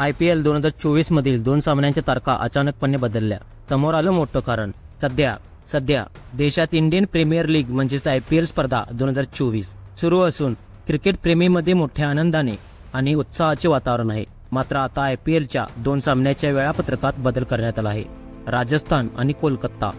I P L दोन हजार चोवीस मधील दोन सामन्यांच्या तारखा अचानकपणे बदलल्या. समोर आलं मोठं कारण. सध्या सध्या देशात इंडियन प्रीमियर लीग म्हणजेच आय पी एल स्पर्धा दोन हजार चोवीस सुरू असून क्रिकेट प्रेमीमध्ये मोठ्या आनंदाने आणि उत्साहाचे वातावरण आहे. मात्र आता आय पी एलच्या दोन सामन्याच्या वेळापत्रकात बदल करण्यात आला आहे. राजस्थान आणि कोलकाता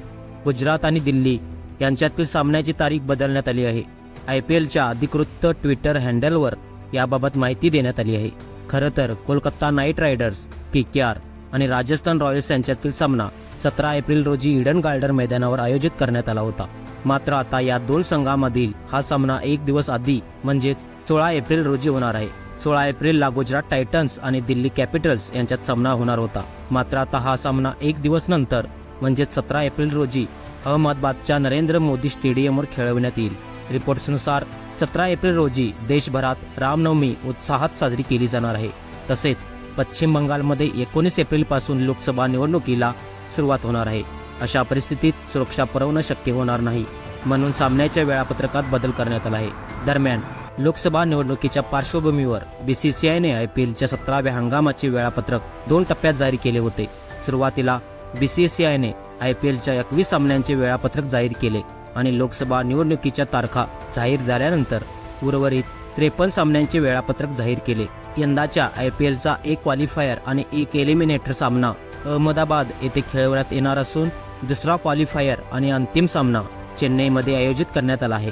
गुजरात आणि दिल्ली यांच्यातील सामन्याची तारीख बदलण्यात आली आहे. आय पी एलच्या अधिकृत ट्विटर हँडलवर याबाबत माहिती देण्यात आली आहे. खरं तर Kolkata Knight Riders K K R आणि राजस्थान रॉयल्स यांच्यातील सामना सतरा एप्रिल रोजी इडन गार्डन मैदानावर आयोजित करण्यात आला होता. मात्र आता या दोन संघामधील हा सामना एक दिवस आधी म्हणजेच सोळा एप्रिल रोजी होणार आहे. सोळा एप्रिलला गुजरात टायटन्स आणि दिल्ली कॅपिटल्स यांच्यात सामना होणार होता. मात्र आता हा सामना एक दिवस नंतर म्हणजेच सतरा एप्रिल रोजी अहमदाबादच्या नरेंद्र मोदी स्टेडियमवर खेळविण्यात येईल. रिपोर्ट्सनुसार सतरा एप्रिल रोजी देशभरात रामनवमी उत्साहात साजरी केली जाणार आहे. तसेच पश्चिम बंगालमध्ये एकोणीस एप्रिलपासून लोकसभा निवडणुकीला सुरुवात होणार आहे. अशा परिस्थितीत सुरक्षा पुरवणं शक्य होणार नाही म्हणून सामन्याच्या वेळापत्रकात बदल करण्यात आला आहे. दरम्यान लोकसभा निवडणुकीच्या पार्श्वभूमीवर बीसीसीआयने आय पी एलच्या सतराव्या हंगामाचे वेळापत्रक दोन टप्प्यात जारी केले होते. सुरुवातीला बीसीसीआयने आय पी एलच्या एकवीस सामन्यांचे वेळापत्रक जाहीर केले. आणि लोकसभा निवडणुकीच्या तारखा जाहीर झाल्यानंतर उर्वरित त्रेपन्न सामन्यांचे वेळापत्रक जाहीर केले. यंदाच्या आय पी एलचा एक क्वालिफायर आणि एक एलिमिनेटर सामना अहमदाबाद येथे खेळवण्यात येणार असून दुसरा क्वालिफायर आणि अंतिम सामना चेन्नईमध्ये आयोजित करण्यात आला आहे.